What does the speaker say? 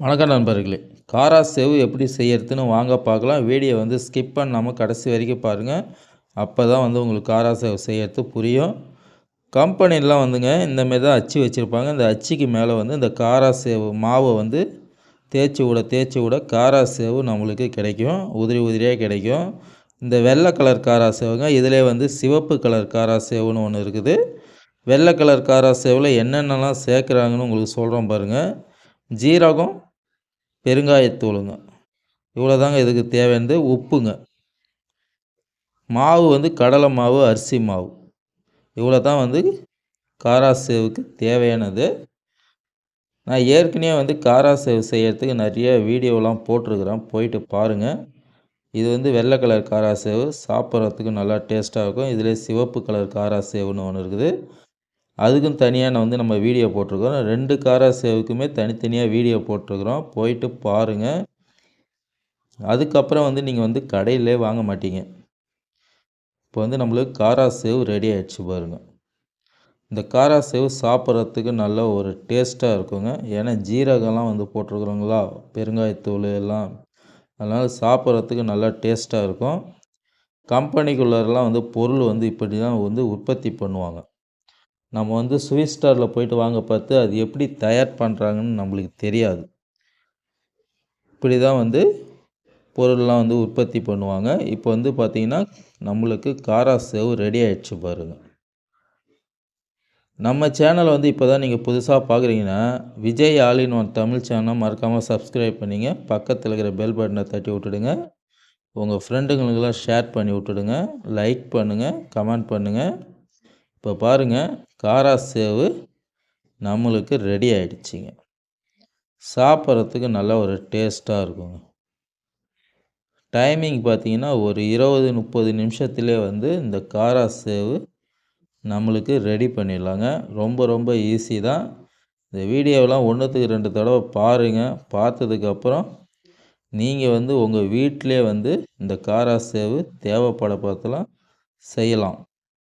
வணக்கம் நண்பர்களே. காரா சேவு எப்படி செய்யறதுன்னு வாங்க பார்க்கலாம். வீடியோ வந்து ஸ்கிப் பண்ணாமல் கடைசி வரைக்கும் பாருங்கள் அப்போ தான் வந்து உங்களுக்கு காரா சேவு செய்யறது புரியும். கம்பெனிலாம் வந்துங்க இந்தமாரி தான் அச்சு வச்சுருப்பாங்க. இந்த அச்சுக்கு மேலே வந்து இந்த காரா சேவு மாவை வந்து தேய்ச்சி விட தேய்ச்சி விட காரா சேவு நம்மளுக்கு கிடைக்கும். உதிரி உதிரியாக கிடைக்கும். இந்த வெள்ளை கலர் காரா சேவுங்க இதிலே வந்து சிவப்பு கலர் காரா சேவுன்னு ஒன்று இருக்குது. வெள்ளை கலர் காரா சேவில் என்னென்னலாம் சேர்க்குறாங்கன்னு உங்களுக்கு சொல்கிறோம் பாருங்கள் ஜீரகம் பெருங்காயத்தூளுங்க. இவ்வளோ தாங்க இதுக்கு தேவையானது உப்புங்க. மாவு வந்து கடலை மாவு அரிசி மாவு. இவ்வளோ தான் வந்து காரா சேவுக்கு தேவையானது. நான் ஏற்கனவே வந்து காரா செய்கிறதுக்கு நிறைய வீடியோலாம் போட்டிருக்கிறேன். போயிட்டு பாருங்கள் இது வந்து வெள்ளை கலர் காராசேவு. சாப்பிட்றதுக்கு நல்லா டேஸ்ட்டாக இருக்கும். இதிலே சிவப்பு கலர் காராசேவுன்னு ஒன்று இருக்குது. அதுக்கும் தனியாக நான் வந்து நம்ம வீடியோ போட்டிருக்கிறோம். ரெண்டு காரா சேவுக்குமே தனித்தனியாக வீடியோ போட்டிருக்கிறோம். போயிட்டு பாருங்கள் அதுக்கப்புறம் வந்து நீங்கள் வந்து கடையிலே வாங்க மாட்டீங்க. இப்போ வந்து நம்மளுக்கு காரா சேவ் ரெடி ஆகிடுச்சு பாருங்கள் இந்த காரா சேவ் சாப்பிட்றதுக்கு நல்ல ஒரு டேஸ்ட்டாக இருக்குங்க. ஏன்னா ஜீரகம்லாம் வந்து போட்டிருக்குறோங்களா? பெருங்காயத்தூள் எல்லாம். அதனால் சாப்பிட்றதுக்கு நல்லா டேஸ்ட்டாக இருக்கும். கம்பெனிக்குள்ளரெலாம் வந்து பொருள் வந்து இப்படி தான் வந்து உற்பத்தி பண்ணுவாங்க. நம்ம வந்து ஸ்வீட் ஸ்டாரில் போயிட்டு வாங்க பார்த்து அது எப்படி தயார் பண்ணுறாங்கன்னு நம்மளுக்கு தெரியாது. இப்படி தான் வந்து பொருள்லாம் வந்து உற்பத்தி பண்ணுவாங்க. இப்போ வந்து பார்த்திங்கன்னா நம்மளுக்கு காரா சேவ் ரெடி ஆகிடுச்சு பாருங்கள் நம்ம சேனலை வந்து இப்போ தான் நீங்கள் புதுசாக பார்க்குறீங்கன்னா Vijay all in one Tamil channel மறக்காமல் சப்ஸ்கிரைப் பண்ணிங்க. பக்கத்தில் இருக்கிற பெல் பட்டனை தட்டி விட்டுடுங்க. உங்கள் ஃப்ரெண்டுங்களுக்கெல்லாம் ஷேர் பண்ணி விட்டுடுங்க. லைக் பண்ணுங்கள் கமெண்ட் பண்ணுங்கள் இப்போ பாருங்கள் காரா சேவு நம்மளுக்கு ரெடி ஆகிடுச்சிங்க சாப்பிட்றதுக்கு நல்ல ஒரு டேஸ்ட்டாக இருக்குங்க. டைமிங் பார்த்தீங்கன்னா ஒரு இருபது முப்பது நிமிஷத்துலேயே வந்து இந்த காரா சேவு நம்மளுக்கு ரெடி பண்ணிடலாங்க. ரொம்ப ரொம்ப ஈஸி தான். இந்த வீடியோவெலாம் ஒன்றுத்துக்கு ரெண்டு தடவை பாருங்கள் பார்த்ததுக்கப்புறம் நீங்கள் வந்து உங்கள் வீட்டிலே வந்து இந்த காரா சேவு தேவைப்பட பார்த்தலாம் செய்யலாம்.